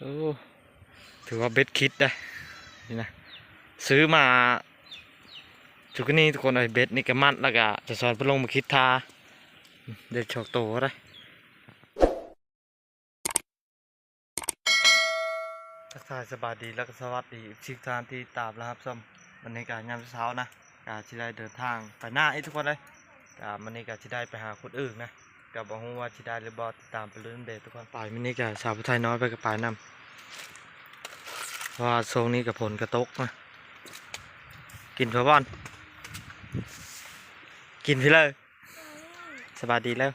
โอ้ถือว่าเบ็ดคิดได้นี่นะซื้อมาจุกนี่ทุกคนไอ้เบ็ดนี่ก็มัดแล้วก็จะสอนพลงมาคิดทาเด็กชอกโตได้ทักทายสบายดีแล้วก็สวัสดีชิกทานที่ตามแล้วครับส้มวันนี้การยามเช้านะกาจะได้เดินทางไปหน้าไอ้ทุกคนเลยกาวันนี้กาจะได้ไปหาคนอื่นนะ กับบอกว่าที่ได้หรือบอติดตามไปเรื่อยเดทุกคนไปไม่นี้กาสาวผู้ไทยน้อยไปกับปายนำเพราะว่าทรงนี้กับผลกระตกนะกินเพื่อบอน กินพี่เลยสบายดีแล้ว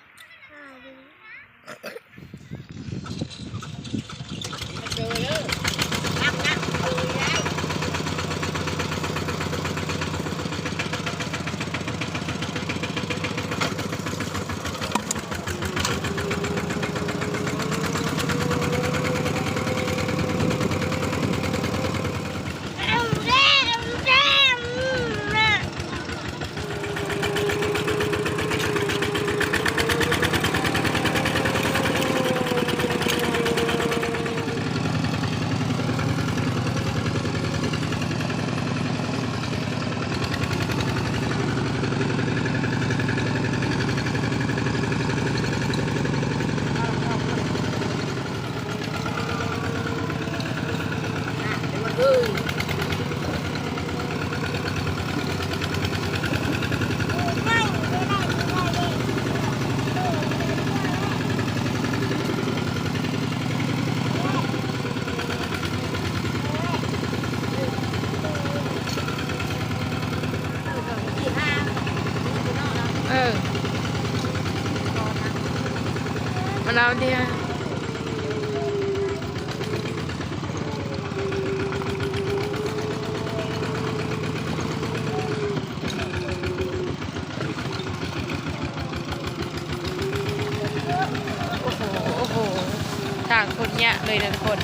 ่างคนเนี้ยเลยหนึ่งคน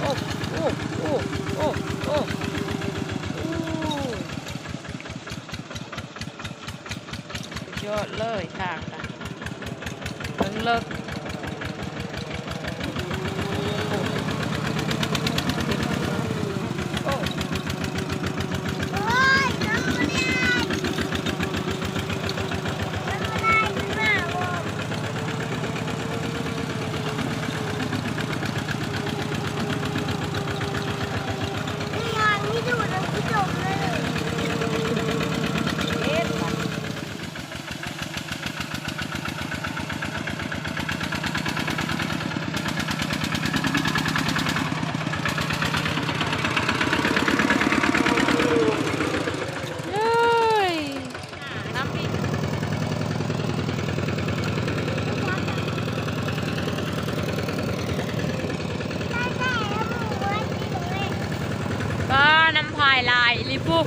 โอ้ โอ้ โอ้ โอ้ โอ้ โอ้ยอดเลยทางนะ เลิกเลิกโอ้ เอ็ดมัน เฮ้ยน้ำพริกก็ น้ำพายลายลิฟุก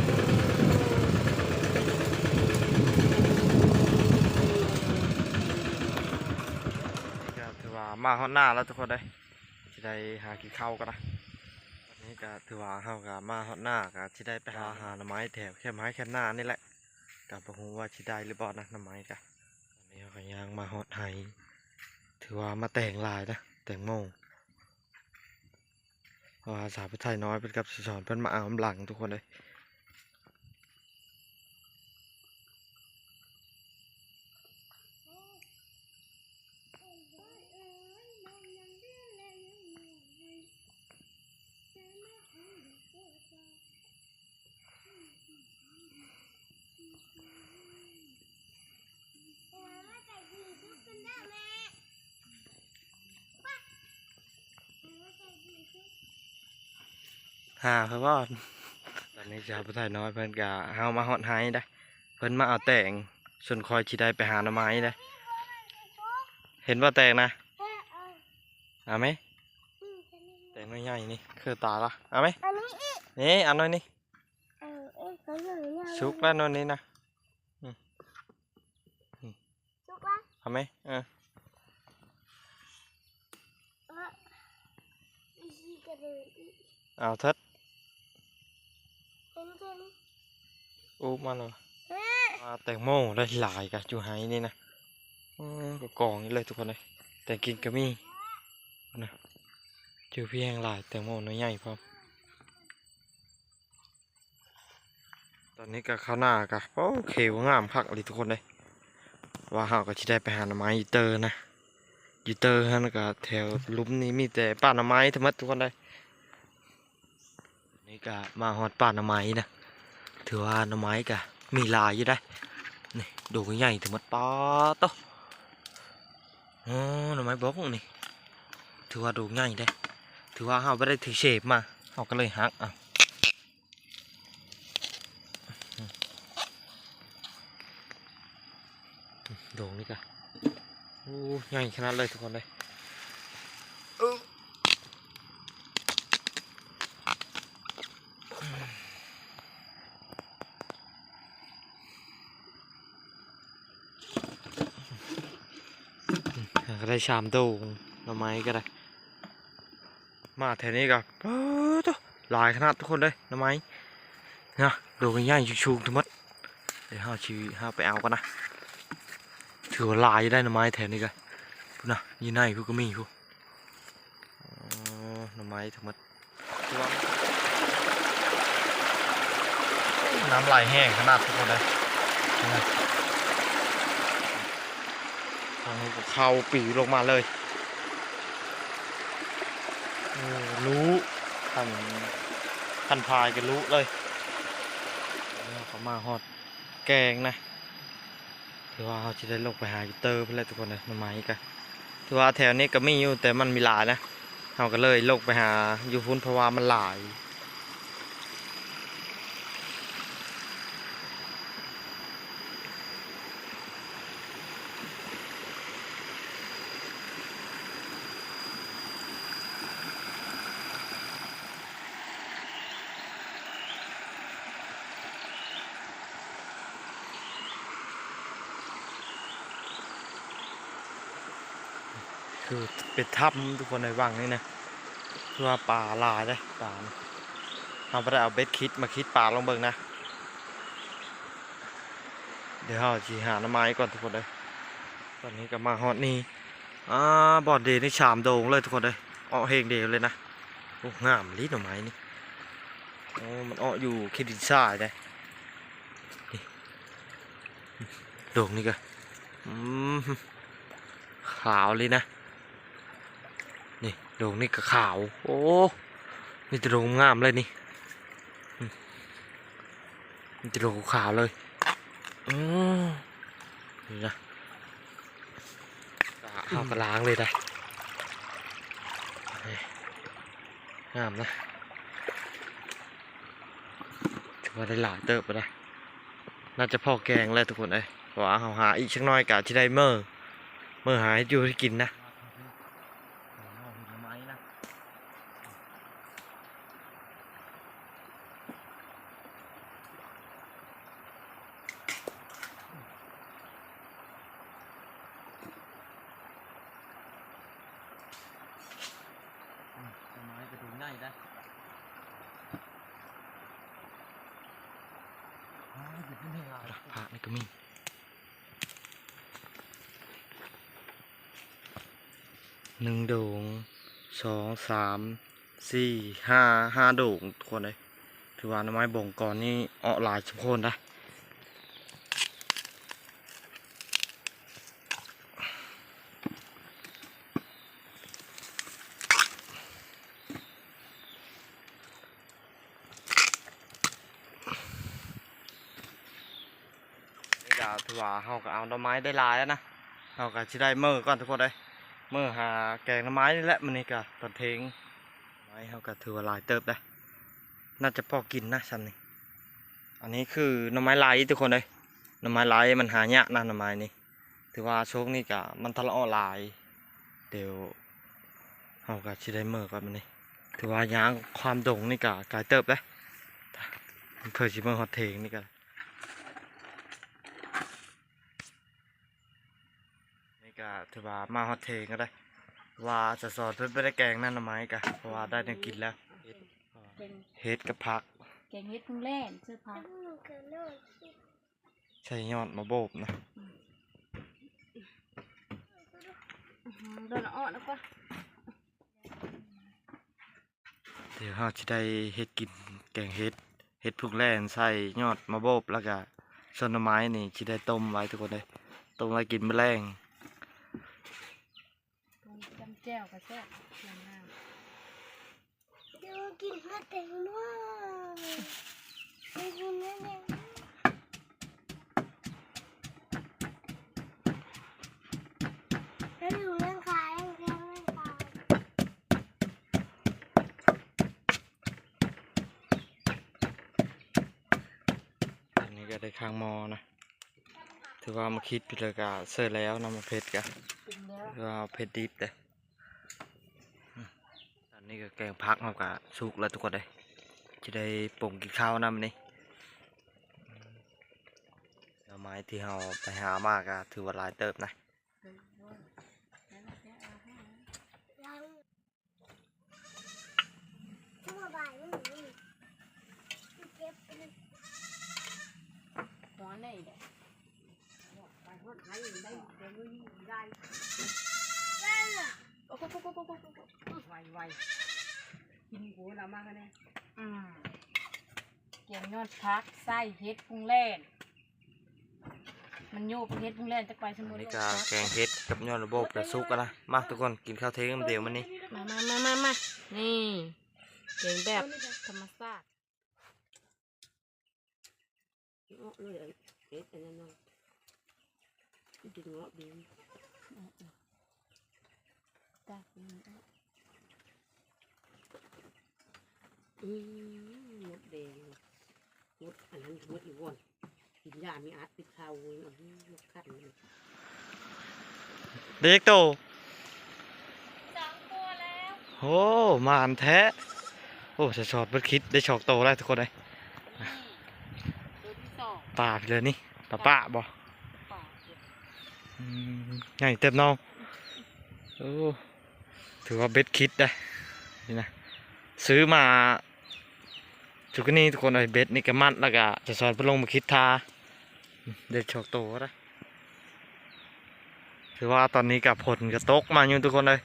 ก็ถือว่ามาฮอดหน้าแล้วทุกคนได้จะได้หากินข้าวกันนะวันนี้ก็ถือว่าเฮาก็มาฮอดหน้าก็สิได้ไปหาหาหน่อไม้แถวแค่ไม้แค่หน้านี่แหละก็บ่ฮู้ว่าสิได้หรือบ่านะหน่อไม้กันนี้เฮาก็ย่างมาฮอดไห้ถือว่ามาแต่งลายนะแต่งโมง ภาษาภาษาไทยน้อยเป็นกับสิสอนเพิ่นมาอ่าอำหลังทุกคนเลย หาเพื่อนตอนนี้ชาวพุทธายน้อยเพิ่นกะเฮามาฮอดไห้ได้ เพิ่นมาเอาแต่งส่วนคอยสิได้ไปหาหน่อไม้ได้ เห็นว่าแต่งนะเอาไหมแต่งน้อยใหญ่นี่คือตาละเอาไหมนี่เอันน้อยนี่อยนี่ชุกแล้วน้อยนี่นะชุกละเอาไหมเออเอออีกกระเดิ นอีกเอาเถิดเห็นเห็นอู้มาเลยเฮ้ยมาแตงโมได้หลายกะจูไห้นี่นะอืมก็กองนี่เลยทุกคนเลยแต่กินก็มีนะเจอพี่แห้งหลายแตงโมน้อยใหญ่พร้อมตอนนี้ก็เข้าวหน้ากะโอ้เขวงามคักเลยทุกคนเลยว่าเฮาก็สิได้ไปหาหน่อไม้อีเตอร์นะอีเตอร์ฮันก็แถวหลุมนี้มีแต่ป่าหน่อไม้ทั้งหมดทุกคนเลย นี่ก็มาฮอดป่าหน่อไม้นะถือว่าหน่อไม้ก็มีลายอยู่ได้นี่ดูใหญ่ถึงมัดปอโตโอ้หน่อไม้บกนี่ถือว่าดูง่ายได้ถือว่าเราไม่ได้ถือเชฟมาเราก็เลยหักอะโด่งนี่กะโอ้ใหญ่ขนาดเลยทุกคนเลย ก็ได้ชามโดงหน่อไม้ก็ได้ มาแถวนี้กับโอ้โตหลายขนาดทุกคนเลยหน่อไม้นะดูกันย่างชูๆทั้งหมดเดี๋ยวห้าชีห้าไปเอากันนะถือว่าหลายได้หน่อไม้แถวนี้กันพูดนะยีในพูก็มีพูดอ๋อหน่อไม้ทั้งหมดน้ำไหลแห้งขนาดทุกคนเลย ทางเข้าปีลงมาเลยรู้ท่านท่านพายกันรู้เลยเขามาฮอดแกงนะถือว่าเขาจะได้ลงไปหาเตอร์เพื่อนทุกคนเลยหน่อไม้กันถือว่าแถวนี้ก็มีอยู่แต่มันมีหลายนะเขาก็เลยลงไปหาอยู่พุ่นเพราะว่ามันหลาย คือเป็นถ้ำทุกคนในวังนี่นะคือว่าป่าลายเลยป่านะเราไปได้เอาเบ็ดคิดมาคิดป่าลงเบิ่งนะ เดี๋ยวเราจีหาหน้ำไม้ก่อนทุกคนเลยตอนนี้ก็มาฮอดนี่อ่าบอดเดย์นี่ชามโด่งเลยทุกคนเลยออกเฮงเดย์เลยนะโอ้งามลิดหน่อไม้นี่โอ้มันออกอยู่เครดิตซ่ายเลยโด่งนี่ก็อืมขาวเลยนะ ด่งนี่ก็ขาว โอ้นี่จะโด่งงามเลยนี่นี่จะโด่งขาวเลยอืมนี่นะเอาวกระล้างเลยได้นี่งามนะถือว่าได้หลายเติบไปได้น่าจะพอแกงแล้วทุกคนเลยเพราะว่าเอาหาอีกชักน้อยกะที่ได้เมื่อเมื่อหาให้อยู่ที่กินนะไม้กระดูง่ายได้ พระนี่ก็มีหนึ่งโด่งสองสามสี่ห้าห้าโด่งทุกคนเลยถือว่าน้ำไม้บ่งก่อนนี่ออกหลายชุมคนนะ ถือว่าเฮาก็เอาหน่อไม้ได้หลายแล้วนะเฮาก็สิได้มื้อก่อนทุกคนเด้ยมื้อหาแกงหน่อไม้นี่แหละมื้อนี้ก็ตอนเทงไม้เฮาก็ถือว่าหลายเติบได้น่าจะพอกินนะซ้ำนี่อันนี้คือหน่อไม้ลายทุกคนเด้ยหน่อไม้ลายมันหายากนะหน่อไม้นี่ถือว่าโชคนี่ก็มันทะเลาะลาย เดี๋ยวเฮาก็สิได้เมื้อก่อนมื้อนี้ถือว่ายางความดงนี่ก็กลายเติบเด้เพื่อชิเมอร์ฮอตเทงนี่กัน นี่ก็ถือว่ามาฮอตเทงก็ได้ ว่าจะสอนเพื่อนไปได้แกงนั่นนะไหมกะเพราะว่าได้แนวกินแล้วเป็นเฮ็ดกับผัก แกงเฮ็ดพึ่งแล่นเสื้อผ้าหนูก็นอนคิดใช้ยอดมาโบกนะอื้อหือโดนอ้อแล้วก็เดี๋ยวเราจะได้เฮ็ดกินแกงเฮ็ดเฮ็ดพุกแล่นใส่ยอดมาโบกแล้วก็ส่วนหน่อไม้นี่จะได้ต้มไว้ทุกคนเลยต้มไว้กินแมลงตรงจำ แจ้วก็แซ่บเสียงน้เดี๋ยวกินมาแต่งน้อยไปกินนั่นเองแล้วอยู่เรื่องขายเรื่องเรื่องขายอันนี้ก็ได้ข้างหมอนะถือว่ามาคิดพิจารณาเสร็จแล้วนำมาเผ็ดกันำกินแล้วก็เอาเผ็ดดิบเลยอืมอั นนี้ก็แกงพักเราก็สุกแล้วทุกคนเลยจะได้ปรุงกินข้าวนำนี่อืมหน่อไม้ที่เราไปหามากก็ถือว่าหลายเติบนะยังชั่วบ่ายนี่นี่เก็บไปเลยหัวในเด้อนั่ ไวไวกินหัวเรามากกันเนี่ยอืมแกงยอดพักไส้เฮ็ดพึ่งแล่นมันโยกเป็นเฮ็ดพึ่งแล่นจะไปสมุอันนนี้ก็แกงเห็ดกับยอดระบบจะสุกกันนะมาทุกคนกินข้าวเที่ยงเดี๋ยวมันนี้มามามามามานี่แกงแบบธรรมชาติเงาะเลยเอ็ดอันนั้นเนาะกิ นเงาะดีจ้ะอืมหมดแดงหมดอันนั้นหมดอีกวันกินยามีอาร์ตติดข้าวเว้ยอันนี้ยกขั้นเลยเด็กโตสองตัวแล้วโอ้มาอันแท้ โอ้จะชอดเบิดคิดได้ชอกโตแล้วทุกคนเลยตัวที่สองป่าไปเลยนี่ป่าป่าบ่ป่า อืมใหญ่เต็มน้องโอ้ ถือว่าเบ็ดคิดได้นี่นะซื้อมาจุกนี่ทุกคนเลยเบ็ดนี่ก็มัดแล้วก็จะสอนเพื่อลงมาคิดทาเด็ดชอกโตได้ถือว่าตอนนี้กับผลกระตกมาอยู่ทุกคนเลย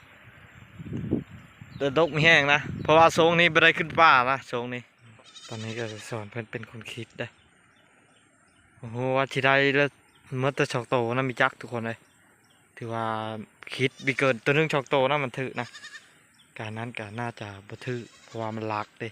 แต่ตกม่แห้งนะ เพราะว่าโซงนี้ไม่ได้ขึ้นป่านะโซงนี้ ตอนนี้ก็จะสอนเพื่อนเป็นคนคิดได้โอ้โหว่าที่ได้แล้วเมื่อแต่ชอกโตนะมีจักทุกคนเลย ถือว่าคิดบีเกินตัวนึงช็อกโตนะมันถือนะการนั้นก็น่าจะบ่ถือเพราะว่ามันลักเด้